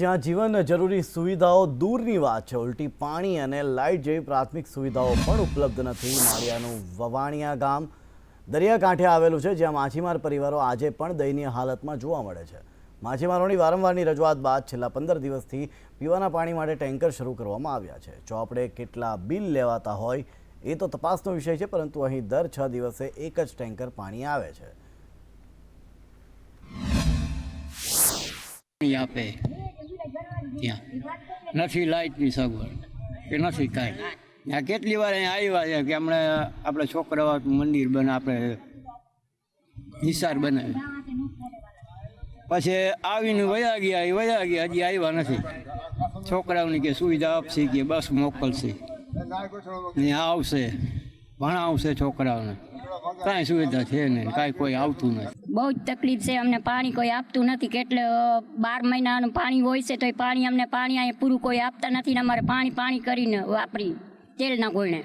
જ્યાં જીવન જરૂરી સુવિધાઓ દૂરની વાત છે. ઉલટી પાણી અને લાઇટ જેવી પ્રાથમિક સુવિધાઓ પણ ઉપલબ્ધ નથી. માળિયાનું વવાણિયા ગામ દરિયાકાંઠે આવેલું છે, જ્યાં માછીમાર પરિવારો આજે પણ દયનીય હાલતમાં જોવા મળે છે. માછીમારોની વારંવારની રજૂઆત બાદ છેલ્લા પંદર દિવસથી પીવાના પાણી માટે ટેન્કર શરૂ કરવામાં આવ્યા છે. ચોપડે કેટલા બિલ લેવાતા હોય એ તો તપાસનો વિષય છે, પરંતુ અહીં દર છ દિવસે એક જ ટેન્કર પાણી આવે છે. આપે ત્યાં. નથી લાઇટની સગવડ. કે નથી કાંઈ. ત્યાં કેટલી વાર અહીંયા આવ્યા છે કે હમણાં આપણે છોકરાઓ મંદિર બને, આપણે નિસાર બનાવે પછી આવીને વયા ગયા વયા ગયા, હજી આવ્યા નથી. છોકરાઓની કે સુવિધા આપશે કે બસ મોકલશે. ને આવશે, ભણાવશે છોકરાઓને. કાંઈ સુવિધા છે નહીં કાંઈ કોઈ આવતું નથી. બહુ જ તકલીફ છે અમને પાણી કોઈ આપતું નથી. કેટલે બાર મહિનાનું પાણી હોય છે તો એ પાણી અમને પાણી અહીંયા પૂરું કોઈ આપતા નથી ને અમારે પાણી પાણી કરીને વાપરી તેલના ગોળને.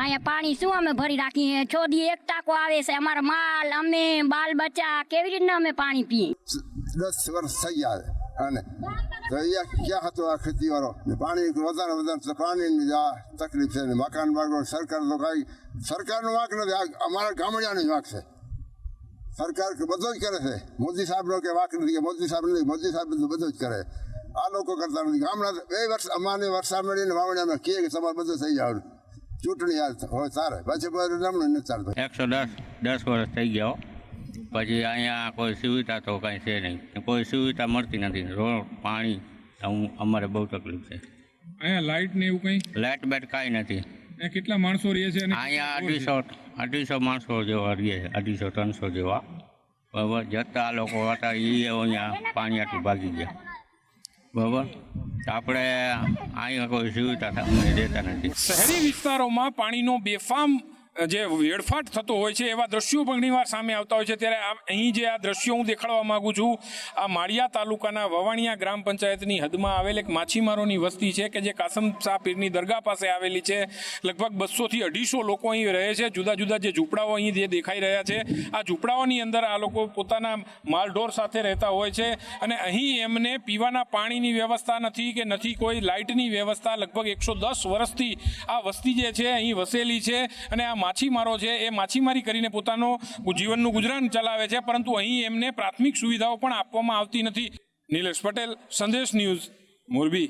અહીંયા પાણી શું અમે ભરી રાખીએ? છ દી એક ટાકો આવે છે અમારા માલ અમે બાલ બચ્ચા કેવી રીતના અમે પાણી પીએ? દસ વર્ષ થઈ છે. અને અહીંયા ક્યાં હતો આ ખેતીવાળો? ને પાણી વધારે વધારે પાણીની આ તકલીફ છે ને મકાન બાગનો સરકાર તો કાંઈ સરકારનો વાંક નથી. આ અમારા ગામડિયાનો વાંક છે. સરકાર બધો જ કરે છે. મોદી સાહેબનો કે વાંક નથી કે મોદી સાહેબ નથી, મોદી સાહેબ બધું જ કરે. આ લોકો કરતા નથી. ગામડા બે વર્ષ અમારે વરસાદ મળીને વાવણીયામાં કહે કે તમારે બધું થઈ જવાનું ચૂંટણી હોય તારે પછી રમણું નથી ચાલતું. એકસો દસ દસ વર્ષ થઈ ગયા. પછી અહીંયા કોઈ સુવિધા તો કાંઈ છે નહીં. કોઈ સુવિધા મળતી નથી. રોડ પાણી હું અમારે બહુ તકલીફ છે. અહીંયા લાઇટ ને એવું કંઈ? લાઇટ બેટ કાંઈ નથી. કેટલા માણસો રહે છે અહીંયા અઢીસો અઢીસો માણસો જેવા રહીએ છે. અઢીસો ત્રણસો જેવા. બરાબર? જતા લોકો હતા એ અહીંયા પાણી આટલું ભાગી ગયા. બરાબર? આપણે અહીંયા કોઈ સુવિધા અમને દેતા નથી. શહેરી વિસ્તારોમાં પાણીનો બેફામ જે વેડફાટ થતો હોય છે, એવા દ્રશ્યો ઘણીવાર સામે આવતા હોય છે. ત્યારે અહીં જે આ દ્રશ્યો હું દેખાડવા માગું છું, આ માળિયા તાલુકાના વવાણિયા ગ્રામ પંચાયતની હદમાં આવેલ એક માછીમારોની વસ્તી છે કે જે કાસમ શાહ પીરની દરગાહ પાસે આવેલી છે. લગભગ બસોથી અઢીસો લોકો અહીં રહે છે. જુદા જુદા જે ઝૂંપડાઓ અહીં જે દેખાઈ રહ્યા છે, આ ઝૂંપડાઓની અંદર આ લોકો પોતાના માલઢોર સાથે રહેતા હોય છે અને અહીં એમને પીવાના પાણીની વ્યવસ્થા નથી કે નથી કોઈ લાઇટની વ્યવસ્થા લગભગ એકસો દસ વર્ષથી આ વસ્તી જે છે, અહીં વસેલી છે અને આ માછીમારો છે, એ માછીમારી કરીને પોતાનો જીવનનું ગુજરાન ચલાવે છે, પરંતુ અહીં એમને પ્રાથમિક સુવિધાઓ પણ આપવામાં આવતી નથી. નિલેશ પટેલ, સંદેશ ન્યૂઝ, મોરબી.